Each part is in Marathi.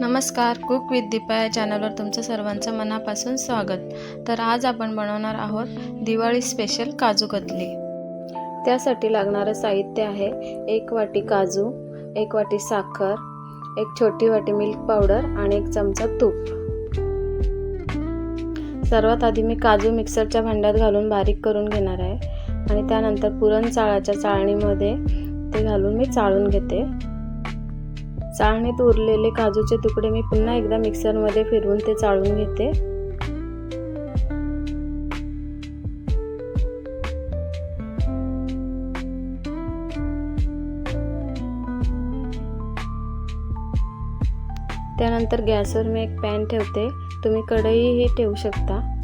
नमस्कार कुक विथ दीपा या चॅनलवर तुमचं सर्वांचं मनापासून स्वागत. तर आज आपण बनवणार आहोत दिवाळी स्पेशल काजू कतली. त्यासाठी लागणारं साहित्य आहे एक वाटी काजू एक वाटी साखर एक छोटी वाटी मिल्क पावडर आणि एक चमचा तूप. सर्वात आधी मी काजू मिक्सरच्या भांड्यात घालून बारीक करून घेणार आहे आणि त्यानंतर पुरण चाळाच्या चाळणीमध्ये ते घालून मी चाळून घेते. चाळणीत उरलेले काजूचे तुकडे मी पुन्हा एकदा मिक्सरमध्ये फिरवून ते चाळून घेते. त्यानंतर गॅसवर मी एक पॅन ठेवते. तुम्ही कढईही ठेवू शकता.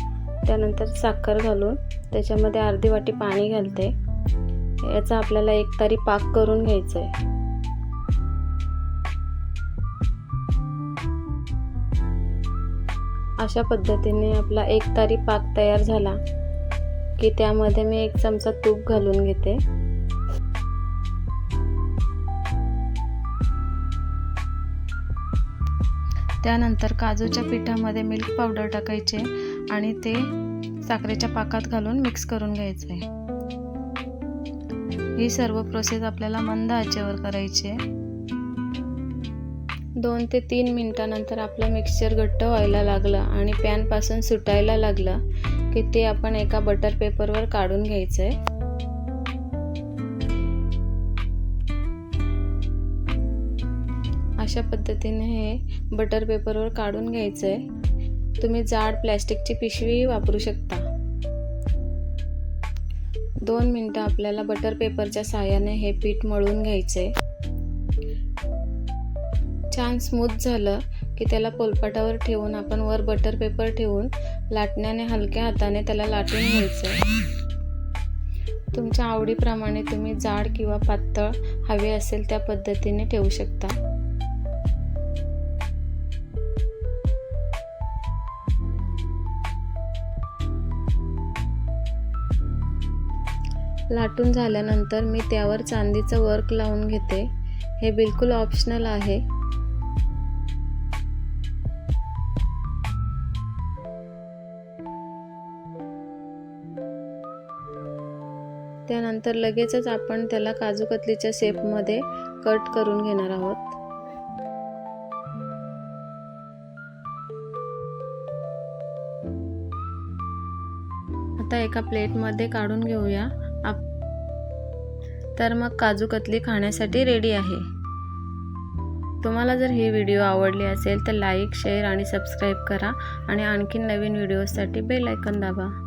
त्यानंतर साखर घालून त्याच्यामध्ये अर्धी वाटी पाणी घालते. याचा आपल्याला एक तारी पाक करून घ्यायचा आहे अशा पद्धतीने आपला एक तारी पाक तयार झाला की त्यामध्ये मी एक चमचा तूप घालून घेते. त्यानंतर काजूच्या पिठामध्ये मिल्क पावडर टाकायचे आणि ते साखरेच्या पाकात घालून मिक्स करून घ्यायचे. ही सर्व प्रोसेस आपल्याला मंद आचेवर करायची आहे. दोन ते तीन मिनटानंतर आपलं मिक्सचर घट्ट व्हायला लागलं आणि पॅनपासून सुटायला लागलं की ते आपण एका बटर पेपरवर काढून घ्यायचं आहे अशा पद्धतीने हे बटर पेपरवर काढून घ्यायचं आहे तुम्ही जाड प्लॅस्टिकची पिशवीही वापरू शकता. दोन मिनटं आपल्याला बटर पेपरच्या साहाय्याने हे पीठ मळून घ्यायचे छान स्मूथ झालं की त्याला पोलपाटावर ठेवून आपण वर बटर पेपर ठेवून लाटण्याने हलक्या हाताने त्याला लाटून घ्यायचं. तुमच्या आवडीप्रमाणे तुम्ही जाड किंवा पातळ हवे असेल त्या पद्धतीने ठेवू शकता. लाटून झाल्यानंतर मी त्यावर चांदीचं वर्क लावून घेते. हे बिलकुल ऑप्शनल आहे. त्यानंतर लगेचच आपण त्याला काजू कतलीच्या शेपमध्ये कट करून घेणार आहोत. आता एका प्लेटमध्ये काढून घेऊया. आप तर मग काजू कतली खाण्यासाठी रेडी आहे. तुम्हाला जर ही व्हिडिओ आवडली असेल तर लाईक शेअर आणि सबस्क्राईब करा आणि आणखीन नवीन व्हिडिओसाठी बेल आयकन दाबा.